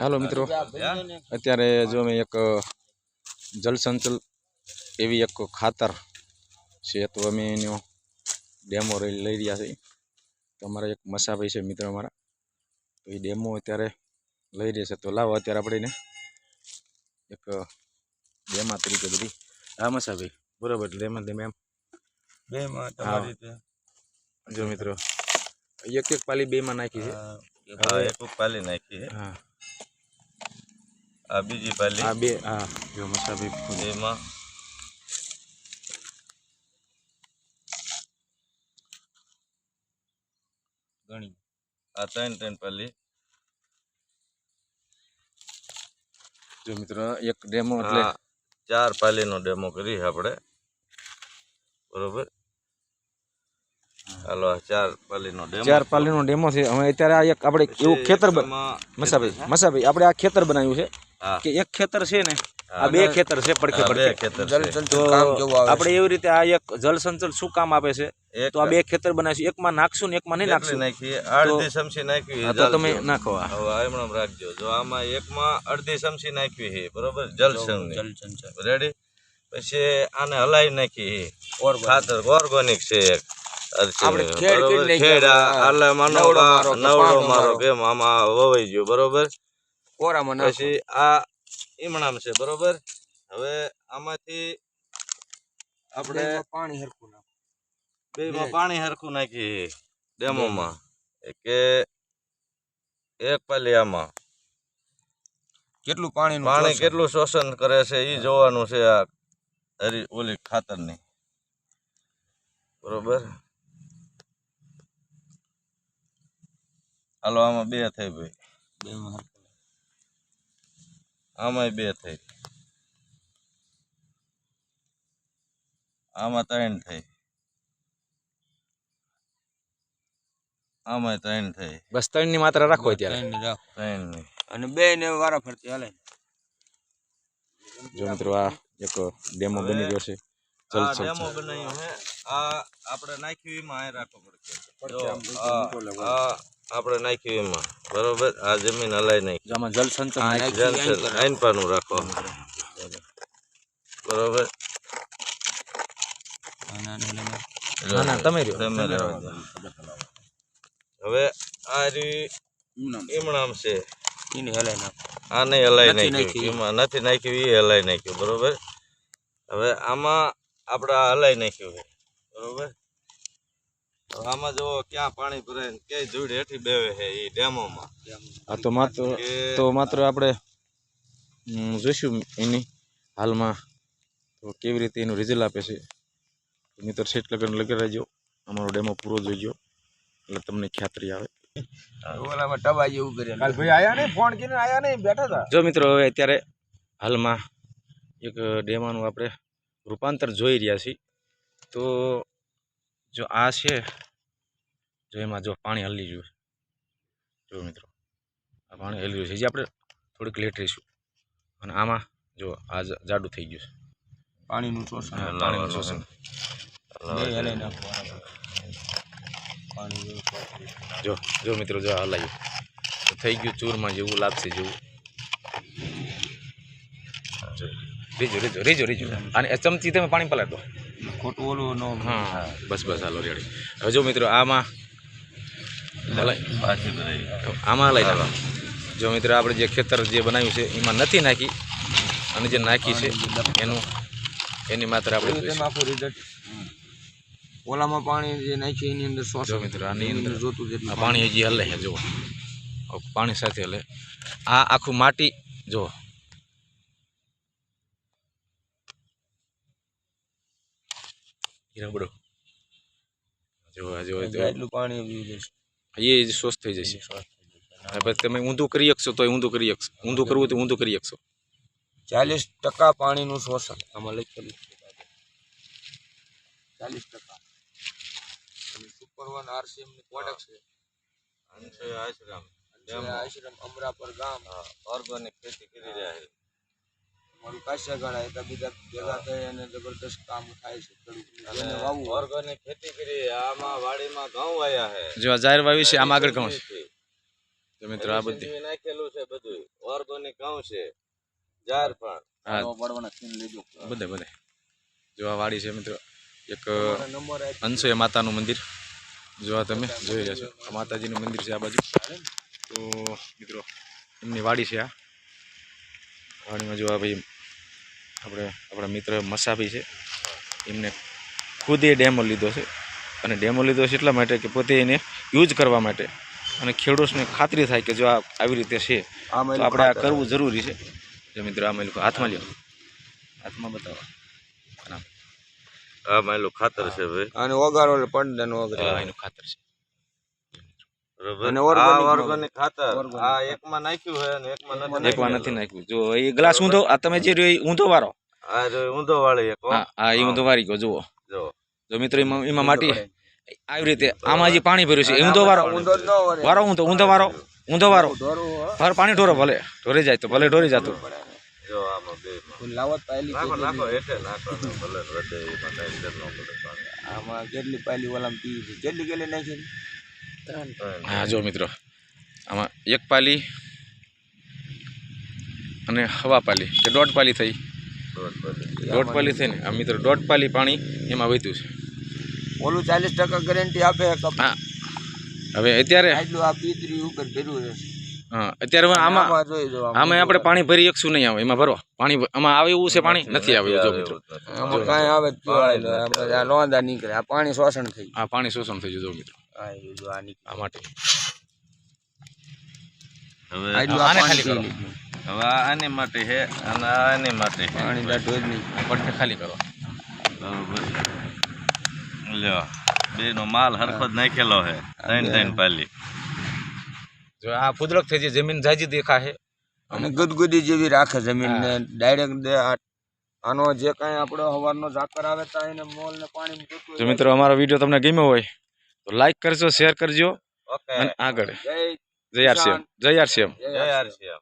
હાલો મિત્રો. અત્યારે જો અમે એક જલસંચલ એવી એક ખાતર છે તો અમે એનો ડેમો લઈ રહ્યા છીએ. તો અમારા એક મસાભાઈ છે મિત્ર અમારા. તો એ ડેમો અત્યારે લઈ રહ્યા છે. તો લાવો અત્યારે આપણે એક ડેમા તરીકે બધી. હા મસાભાઈ બરોબર ડેમાં તમે એમ તમારી રીતે. જો મિત્રો એક એક પાલી બેમાં નાખી છે. હા એક પાલી નાખી છે. હા. આ બીજી પાલી આ બે હા જો મસાભાઈ એમાં ઘણી આ ત્રણ ત્રણ પાલી જો મિત્રો એક ડેમો એટલે આ ચાર પાલીનો ડેમો કરી આપણે બરોબર હાલો આ ચાર પાલીનો ડેમો ચાર પાલીનો ડેમો છે. હવે અત્યારે આ એક આપણે એવું ખેતર બ- એમાં મસાભાઈ મસાભાઈ આપણે આ ખેતર બનાવ્યું છે. હા કે એક ખેતર છે ને આ બે ખેતર છે પડખે પડખે. તો આપણે એવી રીતે આ એક જલ સંચલ શું કામ આપે છે? તો આ બે ખેતર બનાવીશું. એકમાં નાખશું ને એકમાં નહીં નાખશું? નાખીએ અડધી ચમચી નાખવી તો તમે નાખો આ. રાખજો. જો આમાં એકમાં અડધી ચમચી નાખવી છે બરોબર? જલસંગ રેડી પછી આને હલાવી નાખી છે ખાતર ઓર્ગોનિક છે એક. આપણે ખેડ ખેડ આલે માનો નવડો મારો? કેમ આમાં વવાઈ ગયો બરોબર? કોરામાં પછી આ ઈમણામ છે બરોબર? હવે આમાંથી આપણે પાણી હરખું બે. માં પાણી હરખું નાખી ડેમોમાં. કે એક આમાં. કેટલું પાણી પાણી કેટલું શોષણ કરે છે એ જોવાનું છે આ હરી ઓલી ખાતરની. બરોબર? હાલો આમાં બે થઈ ભાઈ આમાંય બે થઈ. આમાં ત્રણ થઈ. આમાં ત્રણ થઈ. બસ ત્રણની માત્રા રાખો ત્યારે ત્રણની અને બે ને વારા ફરતી હાલે. જો મિત્રો આ એક ડેમો બની ગયો છે. ચલ ચલ ડેમો બનાવ્યો હે આ આપણે નાખ્યું એમાં આ રાખો પડશે. જો, આમ. આ આપણે નાખ્યું એમાં. બરોબર? આ જમીન હલાઈ નાખી. આમાં જલ આઈન પાનું રાખો બરોબર? તમે તમે હવે આ રી એમણામ છે. એને હલાઈ નાખો. આ નહીં હલાઈ નાખ્યું. એમાં નથી નાખ્યું એ હલાઈ નાખ્યું. બરોબર? હવે આમાં આપણે હલાઈ નાખ્યું બરોબર? આમાં જો ક્યાં પાણી ભરાય ને કઈ ધૂળ હેઠી બેવે છે એ ડેમોમાં. આ તો માત્ર તો માત્ર આપણે જોઈશું એની હાલમાં તો કેવી રીતે એનું રિઝલ્ટ આપે છે. મિત્ર સેટ લગન લગી રહેજો. અમારો ડેમો પૂરો જોઈજો. એટલે તમને ખાતરી આવે. ઓલામાં ટબા જેવું કરેલું ભાઈ આયા નહીં? ફોન કરીને આયા નહીં? બેઠા હતા? જો મિત્રો હવે અત્યારે હાલમાં એક ડેમાનું આપણે રૂપાંતર જોઈ રહ્યા છીએ. તો જો આ છે જો એમાં જો પાણી હલી ગયું જો મિત્રો આ પાણી હલી ગયું છે. જે આપણે થોડીક લેટ રહીશું. અને આમાં જો આ જાડું થઈ ગયું પાણીનું શોષણ છે પાણીનું શોષણ. જેવું જો જો મિત્રો જો આ હલાયું. તો થઈ ગયું ચૂરમાં જેવું લાગશે જેવું જો, રીજો રીજો રીજો રીજો. અને ચમચી તમે પાણી પલાળ દો. ખોટું ઓલું નો હા બસ બસ હાલો રેડી હવે જો મિત્રો આમાં આમાં લઈ જો મિત્રો આપણે જે ખેતર જે બનાવ્યું છે એમાં નથી નાખી. અને જે નાખી છે એનું એની માત્ર આપણે આખું રિઝલ્ટ ઓલામાં પાણી જે નાખ્યું એની અંદર જો શોષણ મિત્રો આની અંદર જોતું જેટલું પાણી હજી હલે જો જુઓ. પાણી સાથે હલે. આ આખું માટી જો રબડો જો આ જો પાણી એટલું પાણી પીવું જશે. એ શોષ થઈ જશે. અને પછી તમે ઊંધું કરી શકશો તો ઊંધું કરી શકશો. ઊંધું કરવું તો ઊંધું કરી શકશો. ચાલીસ ટકા પાણીનું શોષણ. આમાં લખેલું છે ચાલીસ ટકા. સુપર વન આરસીએમની પ્રોડક્ટ છે. અને છે આશ્રમ અને છે આશ્રમ અમરાપર ગામ. ઓર્ગોનિક ખેતી કરી રહ્યા છે. મારું કાશ્ય ગાળા એકા બીજા ભેગા થઈ અને જબરદસ્ત કામ થાય છે. ખેડૂતનું. જેને વાવવું. ખેતી કરી આમાં વાડીમાં ઘઉં વાયા છે. જો જાહેર વાવી છે આમાં આગળ ઘઉં છે. તો મિત્રો આ બધી. નાખેલું છે બધું. ઓર્ગોનિક ઘઉં છે જાર પણ. હા. પડવાના સીન લીધું બધે બધે. જો આ વાડી છે મિત્રો એક નંબર અંશોય માતાનું મંદિર. જો આ તમે જોઈ રહ્યા છો. આ માતાજીનું મંદિર છે આ બાજુ. તો મિત્રો એમની વાડી છે આ. વાડીમાં જો આ ભાઈ આપણે આપણા મિત્ર મસાભી છે. એમને ખુદે ડેમો લીધો છે. અને ડેમો લીધો છે એટલા માટે કે પોતે એને યુઝ કરવા માટે અને ખેડૂતને ખાતરી થાય કે જો આ આવી રીતે છે તો આપણે આ કરવું જરૂરી છે. જો મિત્રો આ મેં હાથમાં લ્યો. હાથમાં બતાવો. આ માયલું ખાતર છે ભાઈ. અને ઓગાળો એટલે પડદે નો એનું ખાતર છે. અને આ ખાતર. આ એકમાં નાખ્યું છે અને એકમાં નથી એકવાર નથી નાખ્યું. જો એ ગ્લાસ ઊંધો આ તમે જે રહ્યો એ ઊંધો વાળો. આ જો ઊંધો વાળી એક હો. હા હા એ ઊંધો વારી ગયો જુઓ. જો જો મિત્રો એમાં માટી આવી રીતે આમાં જે પાણી ભર્યું છે ઊંધો વારો. વારો ઊંધો ઊંધો વારો ઊંધો વારો ઢોરું ફર પાણી ઢોરો ભલે. ઢોરી જાય તો ભલે ઢોરી જતો જો આમાં પાયલી કેટલી પાયલી ઓલામ પી છે કેટલી કેટલી નાખી. હા જો મિત્રો આમાં એક પાલી અને હવા પાલી કે દોઢ પાલી થઈ. દોઢ. પાલી. થઈ ને આ મિત્રો દોઢ પાલી પાણી એમાં વધ્યું છે. ઓલું ચાલીસ ટકા ગેરંટી આપે હા. હવે અત્યારે આ પીતરી ઉપર ભર્યું છે હા અત્યારે આમાં આમાં જોઈ જો આમ. આમાં આપણે પાણી ભરી એકશું નહીં આવે એમાં ભરો. પાણી આમાં આવે એવું છે પાણી? નથી આવે જો મિત્રો. આમાં કાંઈ આવે નોંધા નીકળે આ પાણી શોષણ થઈ આ પાણી શોષણ થઈ જો મિત્રો. આ જો આ આ માટે. હવે આને ખાલી કરો. હવે આ માટે છે અને આ માટે છે. પાણી દાઢું જ નહીં પડખે ખાલી કરો. બરોબર. લ્યો બેનો માલ હરખો જ નાખેલો છે. ત્રણ ત્રણ પાલી. જો આ કુદરત થઈ જાય જમીન જાજી દેખાય અને ગુદગુદી જેવી રાખે જમીન ને ડાયરેક્ટ આનો જે કાંઈ આપણો હવારનો ઝાકર આવે તો એને મોલ ને પાણી જોતું મિત્રો અમારો વીડિયો તમને ગમ્યો હોય તો લાઈક કરજો શેર કરજો. અને આગળ. જય જય આરસીએમ જય આરસીએમ જય જય આરસીએમ